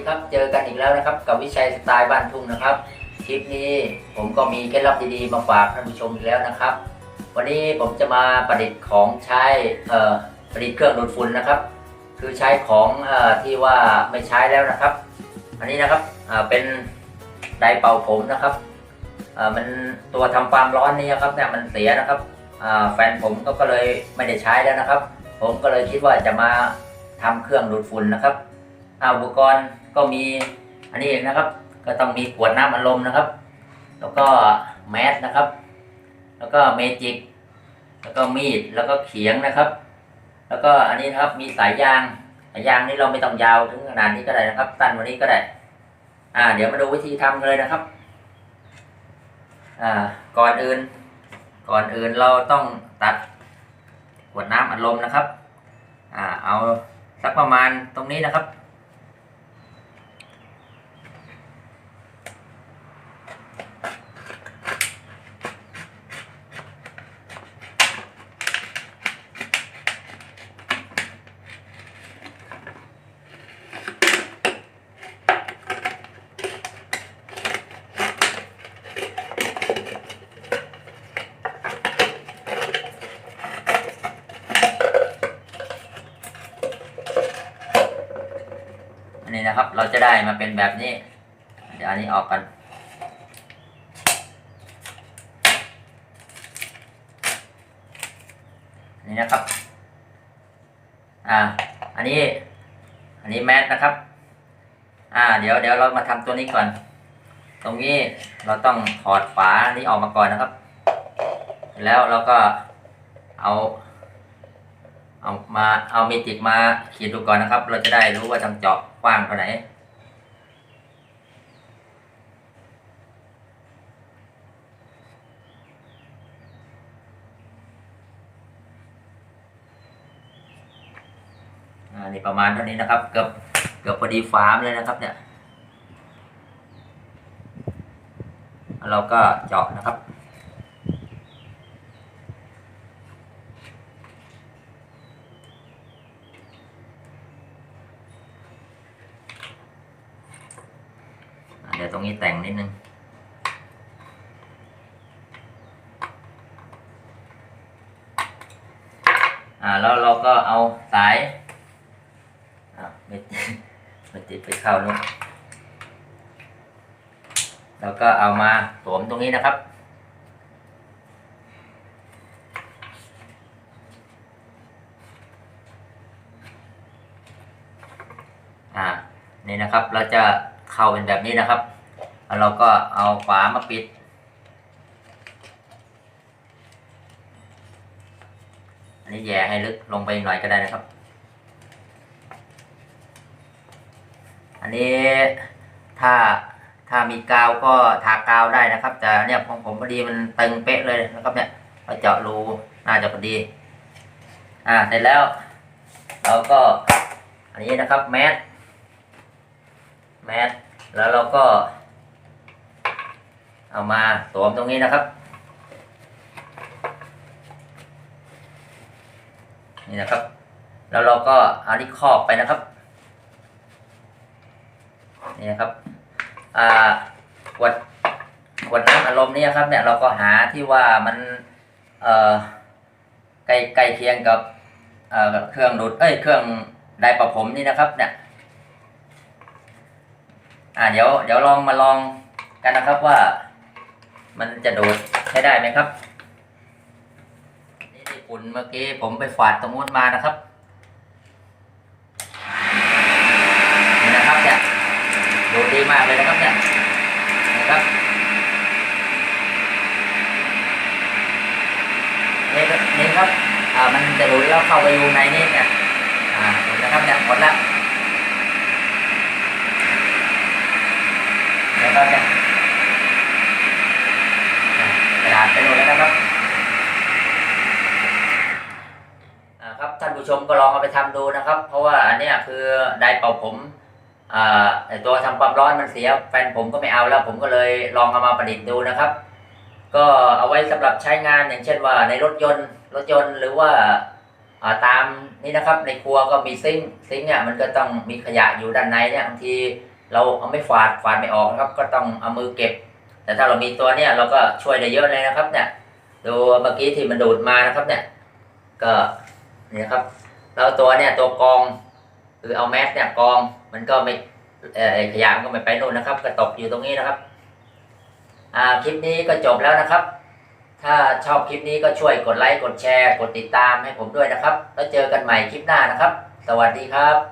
วัสดีครับ เจอกันอีกแล้วนะครับ กับวิชัยสไตล์บ้านทุ่งนะครับ คลิปนี้ผมก็มีเคล็ดลับดีๆมาฝากท่านผู้ชมอีกแล้วนะครับ วันนี้ผมจะมาประดิษฐ์ของใช้เอ่อประดิษฐ์เครื่องดูดฝุ่นนะครับ คือใช้ของเอ่อที่ว่าไม่ใช้แล้วนะครับ อันนี้นะครับอ่าเป็นไดเป่าผมนะครับอ่ามันตัวทำความร้อนนี่ครับเนี่ยมันเสียนะครับอ่าแฟนผมก็ก็เลยไม่ได้ใช้แล้วนะครับ ผมก็เลยคิดว่าจะมาทำเครื่องดูดฝุ่นนะครับ อาอุปกรณ์ก็มีอันนี้เองนะครับ ก็ต้องมีขวดน้ำอัดลมนะครับ แล้วก็แมสนะครับ แล้วก็เมจิก แล้วก็มีด แล้วก็เขียงนะครับ แล้วก็อันนี้นะครับมีสายยางสายยางนี่เราไม่ต้องยาวถึงขนาดนี้ก็ได้นะครับ สั้นว่านี้ก็ได้ อ่า เดี๋ยวมาดูวิธีทำกันเลยนะครับ อ่า ก่อนอื่น ก่อนอื่นเราต้องตัดขวดน้ำอัดลมนะครับ อ่า เอาสักประมาณตรงนี้นะครับ อั นะครับ เราจะได้มาเป็นแบบนี้ เดี๋ยวอันนี้ออกกันนนี้นะครับ อ่า อันนี้ อันนี้แมสนะครับ อ่า เดี๋ยวเดี๋ยวเรามาทำตัวนี้ก่อน ตรงนี้เราต้องถอดฝานี้ออกมาก่อนนะครับ แล้วเราก็เอา เอามาเอาเมจิกมาเขีดดูก่อนนะครับ เราจะได้รู้ว่าทางเจาะกว้างเท่าไหร่อ่านี่ประมาณเท่านี้นะครับ เกือบเกือบพอดีฟาร์มเลยนะครับเนี่ย เราก็เจาะนะครับ อะเดี๋ยว ตรงนี้แต่งนิดนึงอ่าแล้วเราก็เอาสายอ่าไม่ไม่ติดไปเข้านู่นแล้วก็เอามาสวมตรงนี้นะครับ อ่า นี่นะครับ เราจะเข้าเป็นแบบนี้นะครับ แล้วเราก็เอาฝามาปิด อันนี้แย่ให้ลึกลงไปหน่อยก็ได้นะครับ อันนี้ถ้าถ้ามีกาวก็ทากาวได้นะครับ แต่เนี่ยของผมพอดีมันตึงเป๊ะเลยนะครับเนี่ยเราเจาะรูน่าจะพอดี อ่าเสร็จแล้วเราก็ อันนี้นะครับแมสแมสแล้วเราก็ เอามาสวมตรงนี้นะครับ นี่นะครับ แล้วเราก็เอาที่ครอบไปนะครับ นี่นะครับอ่าขวดขวดน้ำอารมณ์นี่ยครับ เนี่ยเราก็หาที่ว่ามันเอ่อใกล้ใกล้เคียงกับเอ่อเครื่องดูดเอ้ยเครื่องไดประผมนี่นะครับ เนี่ยอ่าเดี๋ยวเดี๋ยวลองมาลองกันนะครับว่า มันจะดูดใช้ได้ไหมครับนี่ที่ฝุ่นเมื่อกี้ผมไปฝาดตรงนู้นมานะครับนี่นะครับเนี่ยดูดดีมากเลยนะครับเนี่ยนะครับนี่ก็นี่ครับอ่ามันจะดูดแล้วเข้าไปอยู่ในนี่เนี่ยอ่าเห็นนะครับเนี่ยหมดแล้วแล้วก็เนี่ยกระดาษไปหมดแล้ว นะครับครับท่านผู้ชมก็ลองเอาไปทำดูนะครับ เพราะว่าอันนี้คือไดร์เป่าผมตัวทำความร้อนมันเสีย แฟนผมก็ไม่เอาแล้ว ผมก็เลยลองเอามาประดิษฐ์ดูนะครับ ก็เอาไว้สำหรับใช้งานอย่างเช่นว่าในรถยนต์รถยนต์หรือว่าตามนี่นะครับในครัวก็มีซิงซิงเนี่ยมันก็ต้องมีขยะอยู่ด้านในเนี่ยบางทีเราเอาไม่ฝาดฝาดไม่ออกนะครับ ก็ต้องเอามือเก็บ แต่ถ้าเรามีตัวเนี่ยเราก็ช่วยได้เยอะเลยนะครับเนี่ย ดูเมื่อกี้ที่มันดูดมานะครับเนี่ย ก็นี่ครับ แล้วตัวเนี่ยตัวกองคือเอาแมสเนี่ยกองมันก็ไม่เอ่อขยะมันก็ไม่ไปนู่นนะครับ ก็ตกอยู่ตรงนี้นะครับ อ่าคลิปนี้ก็จบแล้วนะครับ ถ้าชอบคลิปนี้ก็ช่วยกดไลค์กดแชร์ กดติดตามให้ผมด้วยนะครับ แล้วเจอกันใหม่คลิปหน้านะครับ สวัสดีครับ